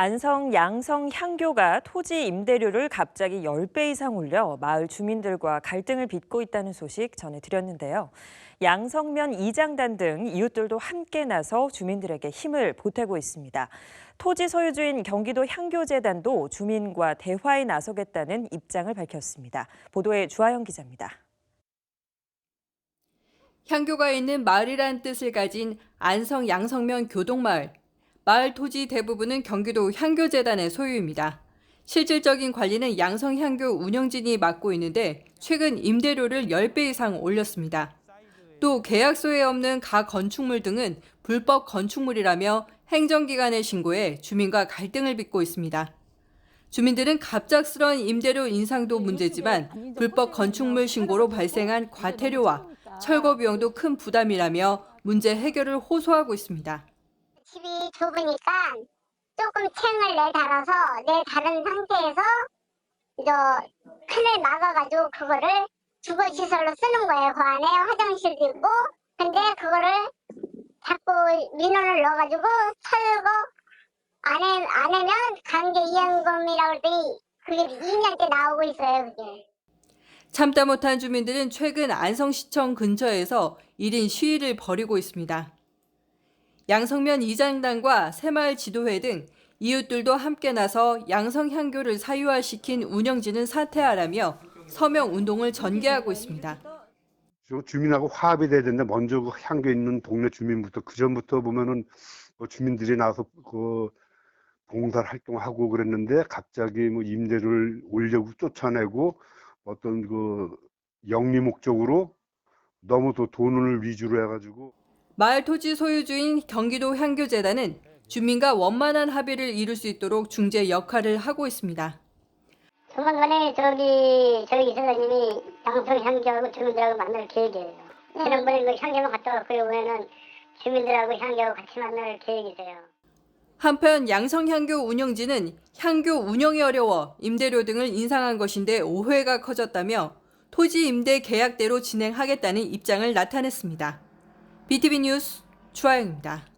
안성 양성 향교가 토지 임대료를 갑자기 10배 이상 올려 마을 주민들과 갈등을 빚고 있다는 소식 전해드렸는데요. 양성면 이장단 등 이웃들도 함께 나서 주민들에게 힘을 보태고 있습니다. 토지 소유주인 경기도 향교재단도 주민과 대화에 나서겠다는 입장을 밝혔습니다. 보도에 주하영 기자입니다. 향교가 있는 마을이란 뜻을 가진 안성 양성면 교동마을. 마을 토지 대부분은 경기도 향교재단의 소유입니다. 실질적인 관리는 양성향교 운영진이 맡고 있는데 최근 임대료를 10배 이상 올렸습니다. 또 계약서에 없는 가 건축물 등은 불법 건축물이라며 행정기관에 신고해 주민과 갈등을 빚고 있습니다. 주민들은 갑작스런 임대료 인상도 문제지만 불법 건축물 신고로 발생한 과태료와 철거 비용도 큰 부담이라며 문제 해결을 호소하고 있습니다. 집이 좁으니까 조금 층을 내달아서 내다른 상태에서 저 큰을 막아가지고 그거를 주거시설로 쓰는 거예요. 그 안에 화장실도 있고 근데 그거를 자꾸 민원을 넣어가지고 철거 안, 해, 안 하면 강제 이행금이라고 그러더니 그게 2년째 나오고 있어요. 그게. 참다 못한 주민들은 최근 안성시청 근처에서 1인 시위를 벌이고 있습니다. 양성면 이장단과 새마을 지도회 등 이웃들도 함께 나서 양성향교를 사유화시킨 운영진은 사퇴하라며 서명 운동을 전개하고 있습니다. 저 주민하고 화합이 돼야 되는데 먼저 그 향교 있는 동네 주민부터 그 전부터 보면은 뭐 주민들이 나서 그 봉사 활동하고 그랬는데 갑자기 뭐 임대료를 올려고 쫓아내고 어떤 그 영리 목적으로 너무 또 돈을 위주로 해가지고 마을 토지 소유주인 경기도 향교재단은 주민과 원만한 합의를 이룰 수 있도록 중재 역할을 하고 있습니다. 조만간에 저기 저기 이사장님이 양성 향교하고 주민들하고 만날 계획이에요. 지난번에 그 향교만 갔다 왔고 이번에는 주민들하고 향교하고 같이 만날 계획이세요. 한편 양성향교 운영진은 향교 운영이 어려워 임대료 등을 인상한 것인데 오해가 커졌다며 토지 임대 계약대로 진행하겠다는 입장을 나타냈습니다. BTV 뉴스 주하영입니다.